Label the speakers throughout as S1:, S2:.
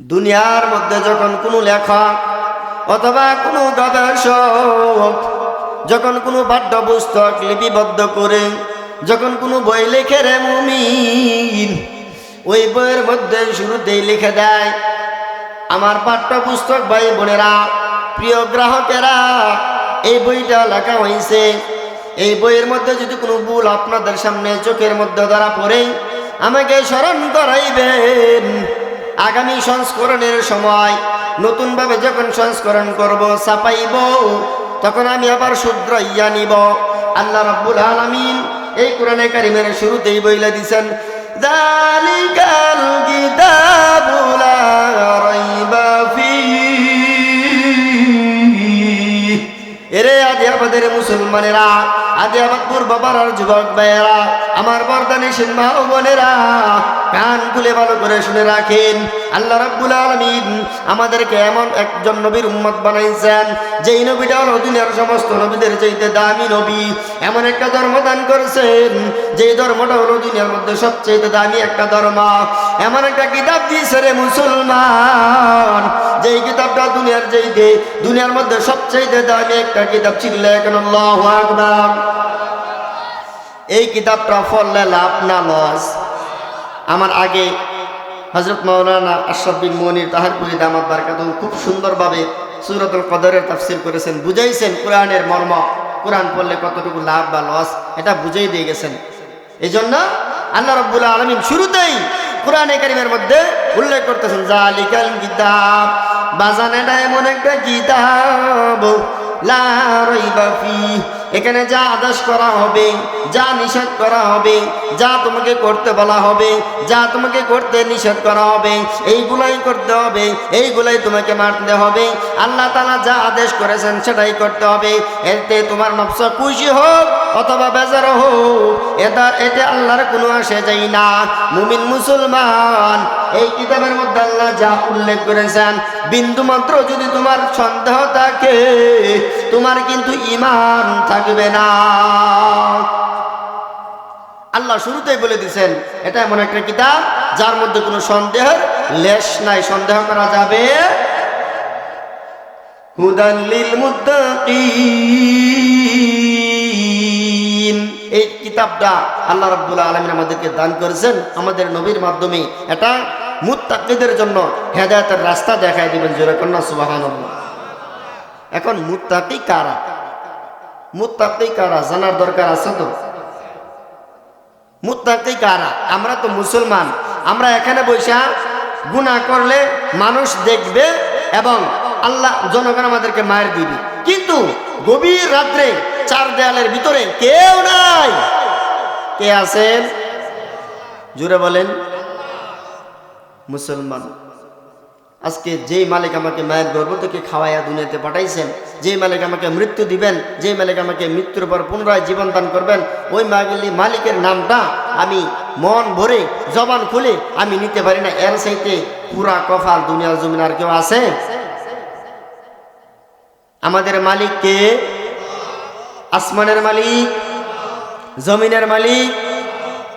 S1: দুনিয়ার মধ্যে যখন কোনো লেখক অথবা কোনো গবেষক যখন কোনো পাঠ্যপুস্তক লিপিবদ্ধ করে, যখন কোনো বই লেখে রে মুমিন, ওই বইয়ের মধ্যে শুরুতেই লিখে দেয়, আমার পাঠ্যপুস্তক ভাই বোনেরা, প্রিয় গ্রাহকেরা, এই বইটা লেখা হয়েছে এই বইয়ের মধ্যে যদি কোনো ভুল আপনাদের সামনে চোখের মধ্যে ধরা পড়ে, আমাকে স্মরণ করাইবেন। আগামী সংস্করণের সময় নতুনভাবে যখন সংস্করণ করব, ছাপাইব, তখন আমি আবার শুদ্র ইয়া নিব। আল্লাহ রাব্বুল আলামিন এই কোরআনে কারিমের শুরুতেই বইলা দিছেন, দালিকাল কিতাবু লা রাইবা এরে আদি আমাদের মুসলমানেরা আদি বাবার আর যুবক ভাইয়েরা আমার বরদানি সিনমা ও বোনেরা, কান খুলে ভালো করে শুনে রাখেন। আল্লাহ রাব্বুল আলামিন আমাদেরকে এমন একজন নবীর উম্মত বানাইছেন, যেই নবীটা হলো দুনিয়ার সমস্ত নবীদের চাইতে দামি নবী। এমন একটা ধর্ম দান করেছেন, যেই ধর্মটা হলো দুনিয়ার মধ্যে সবচেয়ে দামি একটা ধর্ম। এমন একটা কিতাব দিয়েছে রে মুসলমান, যেই কিতাবটা দুনিয়ার যেইতে দুনিয়ার মধ্যে সবচেয়ে দামি একটা কিতাব ছিল এখন আল্লাহু আকবার। এই কিতাবটা পড়লে লাভ না লস। আমার আগে হজরত মৌলানা আশরাফ বিন মনির তাহারপুরি দামাত বারকাতুল খুব সুন্দরভাবে সুরতুল কদরের তাফসির করেছেন, বুঝাইছেন কোরআনের মর্ম। কোরআন পড়লে কতটুকু লাভ বা লস, এটা বুঝেই দিয়ে গেছেন। এই জন্য আল্লাহ রব্বুল আলমিন শুরুতেই কোরআনে কারিমের মধ্যে উল্লেখ করতেছেন, জালিকাল কিতাব, বাজান এটা এমন একটা কিতাব লা। এখানে যা আদেশ করা হবে, যা নিষেধ করা হবে, যা তোমাকে করতে বলা হবে, যা তোমাকে করতে নিষেধ করা হবে, এইগুলাই করতে হবে, এইগুলাই তোমাকে মারতে হবে। আল্লাহ তালা যা আদেশ করেছেন সেটাই করতে হবে। এতে তোমার নবসা খুশি হোক। অথবা বেজার হোক, এটা এতে আল্লাহর কোনো আসে যাই না। মুমিন মুসলমান, এই কিতাবের মধ্যে আল্লাহ যা উল্লেখ করেছেন, বিন্দু মাত্র যদি তোমার সন্দেহ থাকে, তোমার কিন্তু ইমান থাকবে না। আল্লাহ শুরুতেই বলে দিছেন এটা এমন একটা কিতাব যার মধ্যে কোনো সন্দেহের লেশ নাই, সন্দেহ করা যাবে হুদান লিল মুত্তাকিন। এই কিতাবটা আল্লাহ রাব্বুল আলামিন আমাদেরকে দান করেছেন। আমাদের নবীর মাধ্যমে এটা মুত্তাকিদের জন্য হেদায়েতের রাস্তা দেখায় দিবেন, জোরে কন্যা, সুবহানাল্লাহ। এখন মুত্তাকি কারা? মুত্তাকি কারা? জানার দরকার আছে তো? মুত্তাকি কারা? আমরা তো মুসলমান। আমরা এখানে বৈশা গুনাহ করলে মানুষ দেখবে এবং আল্লাহ, জনগণ আমাদেরকে মায়ের দিবে। কিন্তু গভীর রাত্রে চার দেয়ালের ভিতরে কেউ নাই। কে আছেন? জুড়ে বলেন, মুসলমান। আজকে যেই মালিক আমাকে মায়ের গর্ব থেকে খাওয়াইয়া দুনিয়াতে পাঠাইছেন, যেই মালিক আমাকে মৃত্যু দিবেন, যেই মালিক আমাকে মৃত্যুর পর পুনরায় জীবন দান করবেন, ওই মাগলি মালিকের নামটা আমি মন ভরে, জবান খুলে আমি নিতে পারি না। এর সাইতে পুরা কফাল দুনিয়ার জমিন আর কেউ আছে? আমাদের মালিক কে? আসমানের মালিক। জমিনের মালিক।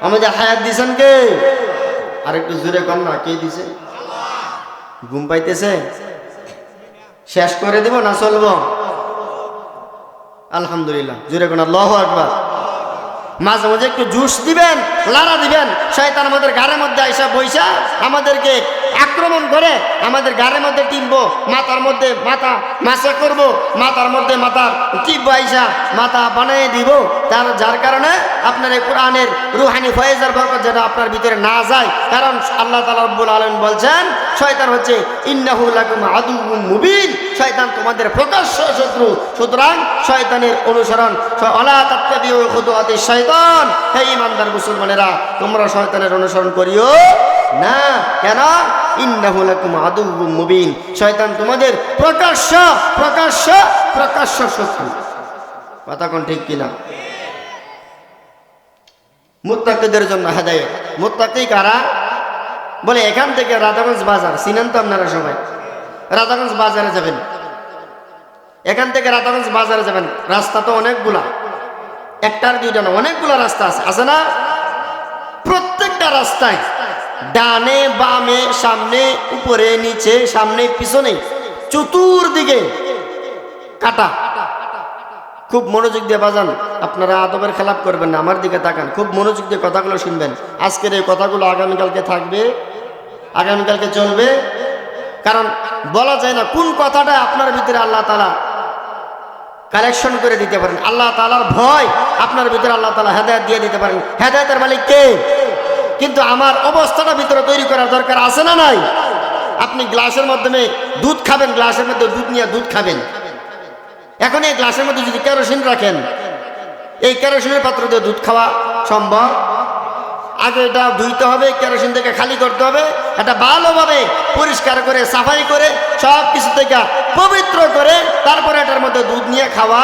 S1: আমাদের হায়াত দিছেন কে? আর একটু জোরে কর না, কে দিছে? ঘুম পাইতেছে? শেষ করে দেব না চলবো? আলহামদুলিল্লাহ, জোরে কোন, আল্লাহ আকবার। মাঝে মাঝে একটু জুস দিবেন, লাড়া দিবেন, শয়তান আমাদের ঘরের মধ্যে আইসা বইসা আমাদেরকে আক্রমণ করে আমাদের ঘরের মধ্যে টিপবো মাথার মধ্যে মাথা মাসা করব, মাথার মধ্যে মাথার টিপবো আইসা মাথা বানিয়ে দিব। তার যার কারণে আপনার এই কোরআনের রুহানি ফয়েজার বরকত যেটা আপনার ভিতরে না যায়। কারণ আল্লাহ তালা রব্বুল আলম বলছেন, শয়তান হচ্ছে ইন্নাহু লাকুম আদুউম মুবিন। শয়তান তোমাদের প্রকাশ্য শত্রু। সুতরাং শয়তানের অনুসরণ অলা তাত্তাবিউ খুতুওয়াতি শয়তান। হে ইমানদার মুসলমানেরা, তোমরা শয়তানের অনুসরণ করিও না, কেন? মুবিন। শয়তান তোমাদের প্রকাশ্য প্রকাশ্য প্রকাশ্য শত্রু। কথা কোন ঠিক কিনা? মুত্তাকিদের জন্য মুত্তাকি কারা? বলে, এখান থেকে রাধাগঞ্জ বাজার, চিনেন তো আপনারা সবাই? রাধাগঞ্জ বাজারে যাবেন। এখান থেকে রাধাগঞ্জ বাজারে যাবেন। রাস্তা তো অনেকগুলা। একটার দুইটা না, অনেকগুলা রাস্তা আছে। আছে না? প্রত্যেকটা রাস্তায় ডানে, বামে, সামনে, উপরে, নিচে, সামনে, পিছনে, চতুর্দিকে কাটা। খুব মনোযোগ দিয়ে বাজান। আপনারা আদবের খেলাপ করবেন না, আমার দিকে তাকান। খুব মনোযোগ দিয়ে কথাগুলো শুনবেন। আজকের এই কথাগুলো আগামীকালকে থাকবে, আগামীকালকে চলবে। কারণ বলা যায় না কোন কথাটা আপনার ভিতরে আল্লাহ তালা কালেকশন করে দিতে পারেন। আল্লাহ তালার ভয় আপনার ভিতরে আল্লাহ তালা হেদায়ত দিয়ে দিতে পারেন। হেদায়তের মালিক কে? কিন্তু আমার অবস্থাটা ভিতরে তৈরি করার দরকার আছে না নাই? আপনি গ্লাসের মাধ্যমে দুধ খাবেন, গ্লাসের মধ্যে দুধ নিয়ে দুধ খাবেন। এখন এই গ্লাসের মধ্যে যদি কেরোসিন রাখেন, এই কেরোসিনের পাত্র দিয়ে দুধ খাওয়া সম্ভব? আগে এটা ধুইতে হবে, কেরোসিন থেকে খালি করতে হবে, এটা ভালোভাবে পরিষ্কার করে, সাফাই করে সব কিছু থেকে পবিত্র করে, তারপরে এটার মধ্যে দুধ নিয়ে খাওয়া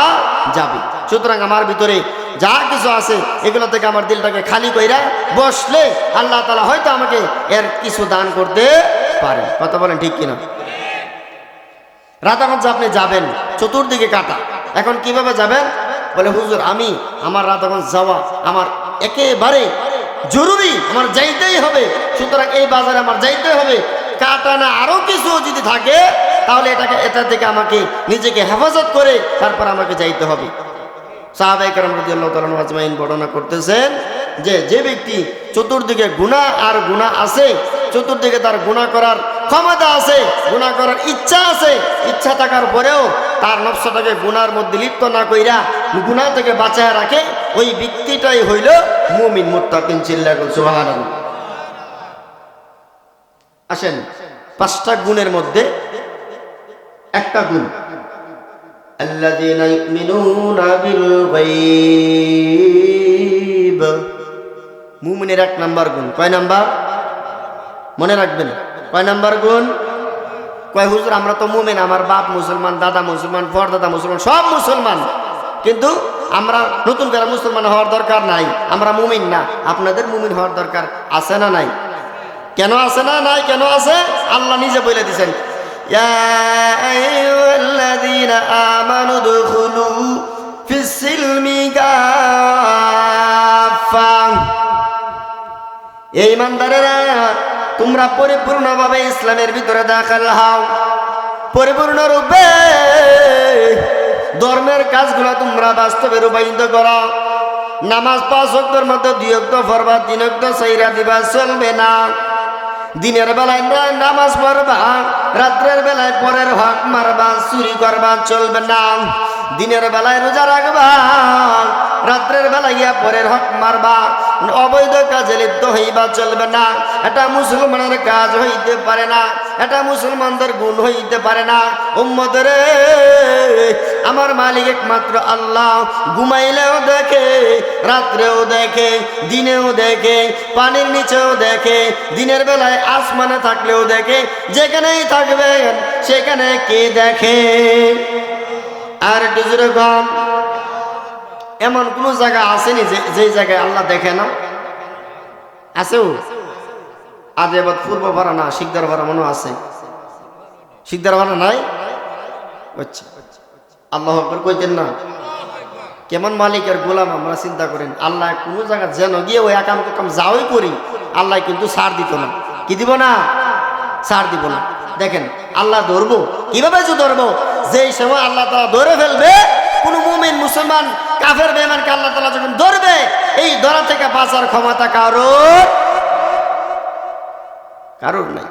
S1: যাবে। সুতরাং আমার ভিতরে যা কিছু আছে, এগুলো থেকে আমার দিলটাকে খালি কইরা বসলে আল্লাহ তালা হয়তো আমাকে এর কিছু দান করতে পারে কথা বলেন ঠিক কিনা? রাতাগঞ্জ আপনি যাবেন, চতুর্দিকে কাটা। এখন কীভাবে যাবেন? বলে, হুজুর, আমি আমার রাতাগঞ্জ যাওয়া আমার একেবারে জরুরি, আমার যাইতেই হবে। সুতরাং এই বাজারে আমার যাইতে হবে। কাটা না আরও কিছু যদি থাকে, তাহলে এটাকে এটা থেকে আমাকে নিজেকে হেফাজত করে তারপর আমাকে যাইতে হবে। সাহাবাইকার আজমাইন বর্ণনা করতেছেন যে যে ব্যক্তি চতুর্দিকে গুণা আর গুণা আছে, চতুর্দিকে তার গুণা করার ক্ষমতা আছে গুণা করার ইচ্ছা আছে, ইচ্ছা থাকার পরেও তার নকশাটাকে গুনার মধ্যে লিপ্ত না কইরা গুণা থেকে বাঁচায় রাখে, ওই ব্যক্তিটাই হইল মুমিন, মুত্তাকিন চিল্লাকুল সুবহানাল্লাহ। আসেন, পাঁচটা গুণের মধ্যে একটা গুণ। الذين يؤمنون بالغيب মুমিনের এক নাম্বার গুণ কয় নাম্বার মনে রাখবেন কয় নাম্বার গুণ কয় হুজুর আমরা তো মুমিন আমার বাপ মুসলমান দাদা মুসলমান পরদাদা মুসলমান সব মুসলমান কিন্তু আমরা নতুন করে মুসলমান হওয়ার দরকার নাই আমরা মুমিন না আপনাদের মুমিন হওয়ার দরকার আছে না নাই কেন আছে না নাই কেন আছে আল্লাহ নিজে বলে দিছেন يا أيها الذين آمنوا ادخلوا في السلم كافة এই ইমানদারেরা তোমরা পরিপূর্ণভাবে ইসলামের ভিতরে দাখাল হও পরিপূর্ণ রূপে ধর্মের কাজগুলো তোমরা বাস্তবে রূপায়িত করো নামাজ পাঁচ অক্টর মধ্যে দুই অক্ট ফরবা তিন অক্ট সাইরা দিবা চলবে না দিনের বেলায় না- নামাজ পড়বা রাত্রের বেলায় পরের হক মারবা, চুরি করবা, চলবে না। দিনের বেলায় রোজা রাখবা, রাত্রের বেলায় গিয়া পরের হক মারবা। অবৈধ কাজে লিপ্ত হইবা চলবে না। এটা মুসলমানের কাজ হইতে পারে না। এটা মুসলমানদের গুণ হইতে পারে না। উম্মদের আমার মালিক একমাত্র আল্লাহ। ঘুমাইলেও দেখে, রাত্রেও দেখে, দিনেও দেখে, পানির নিচেও দেখে, দিনের বেলায় আসমানে থাকলেও দেখে, যেখানেই থাকবেন সেখানে কে দেখে? আর একটু জোরে এমন কোন জায়গা আসেনি যে জায়গায় আল্লাহ দেখে না? আছেও আজ এবার পূর্ব ভাড়া না, শিকদার ভাড়া মনে আছে। শিকদার ভাড়া নাই? আচ্ছা। আল্লাহ আকবর কইতেন না? কেমন মালিকের গোলাম, আমরা চিন্তা করেন, আল্লাহ কোনো জায়গা যেন গিয়ে ওই একাম কাম যাওয়াই করি, আল্লাহ কিন্তু সার দিত না। কি দিব না? সার দিব না। দেখেন, আল্লাহ ধরবো? কীভাবে যে ধরবো? যেই সময় আল্লাহ তালা ধরে ফেলবে কোন মুমিন, মুসলমান, কাফের বেমানকে আল্লাহ তালা যখন ধরবে, এই ধরা থেকে বাঁচার ক্ষমতা কারোর কারোর নাই।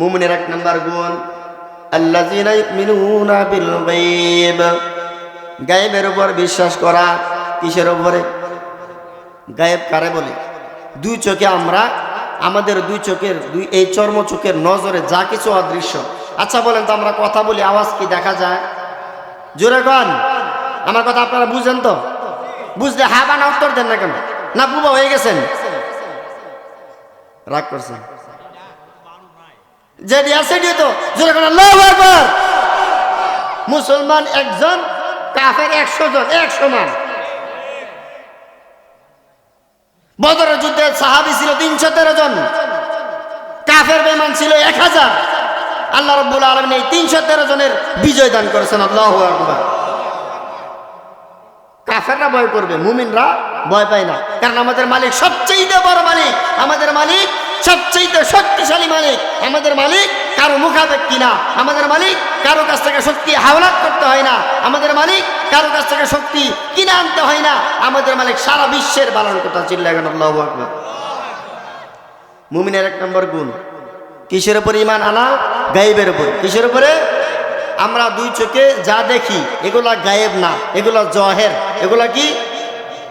S1: মুমিনের এক নাম্বার গুণ ইউমিনুনা গায়েবের উপর বিশ্বাস করা কিসের উপরে? গায়েব কারে বলে? দুই চোখে আমরা, আমাদের দুই চোখের, দুই এই চর্ম চোখের নজরে যা কিছু অদৃশ্য। আচ্ছা বলেন তো আমরা কথা বলি, আওয়াজ কি দেখা যায়? জোরে কন। আমার কথা আপনারা বুঝেন তো? বুঝলে হা বা না উত্তর দেন না কেন? না বুবা হয়ে গেছেন? রাগ করছেন? আছে সেটি তো? মুসলমান একজন, কাফের একশো জন, একশো মান। বদরের যুদ্ধে সাহাবি ছিল তিনশো তেরো জন। কাফের বেমান ছিল এক হাজার। আল্লাহ রব্বুল আলমিন এই তিনশো তেরো জনের বিজয় দান করেছেন, আল্লাহ আকবার। কাফেররা ভয় করবে, মুমিনরা ভয় পায় না। কারণ আমাদের মালিক সবচেয়ে বড় মালিক। আমাদের মালিক সবচেয়ে শক্তিশালী মালিক। আমাদের মালিক কারও মুখাপেক্ষি না। আমাদের মালিক কারও কাছ থেকে শক্তি হাওলাত করতে হয় না। আমাদের মালিক কারও কাছ থেকে শক্তি কিনে আনতে হয় না। আমাদের মালিক সারা বিশ্বের পালন করতে চিল্লাগান আল্লাহ মুমিনের এক নম্বর গুণ, কিসের উপর ইমান আনা? গাইবের উপর। কিসের উপরে? আমরা দুই চোখে যা দেখি, এগুলা গায়েব না, এগুলা জহের। এগুলা কি?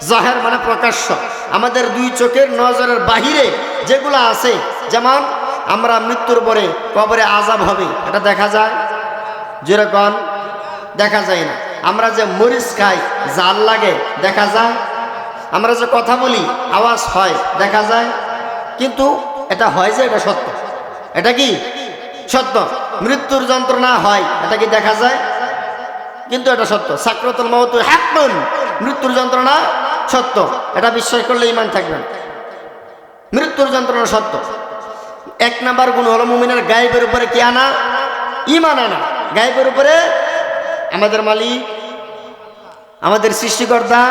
S1: জহের মানে প্রকাশ্য। আমাদের দুই চোখের নজরের বাহিরে যেগুলো আছে, যেমন আমরা মৃত্যুর পরে কবরে আজাব হবে, এটা দেখা যায়? যেরকম দেখা যায় না। আমরা যে মরিচ খাই, জাল লাগে, দেখা যায়? আমরা যে কথা বলি, আওয়াজ হয়, দেখা যায়? কিন্তু এটা হয় যে এটা সত্য। এটা কি? সত্য। মৃত্যুর যন্ত্রণা হয়, এটা কি দেখা যায়? কিন্তু এটা সত্য। সাক্রতুল মহতু হ্যাকমন মৃত্যুর যন্ত্রণা সত্য। এটা বিশ্বাস করলে ইমান থাকবেন মৃত্যুর যন্ত্রণা সত্য। এক নাম্বার গুণ হলো মুমিনের গায়েবের উপরে কি আনা? ইমান আনা। গায়েবের উপরে আমাদের মালিক, আমাদের সৃষ্টিকর্তা,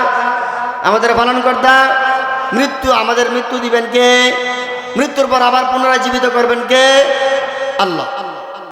S1: আমাদের পালনকর্তা মৃত্যু, আমাদের মৃত্যু দিবেন কে? মৃত্যুর পর আবার পুনরায় জীবিত করবেন কে? আল্লাহ।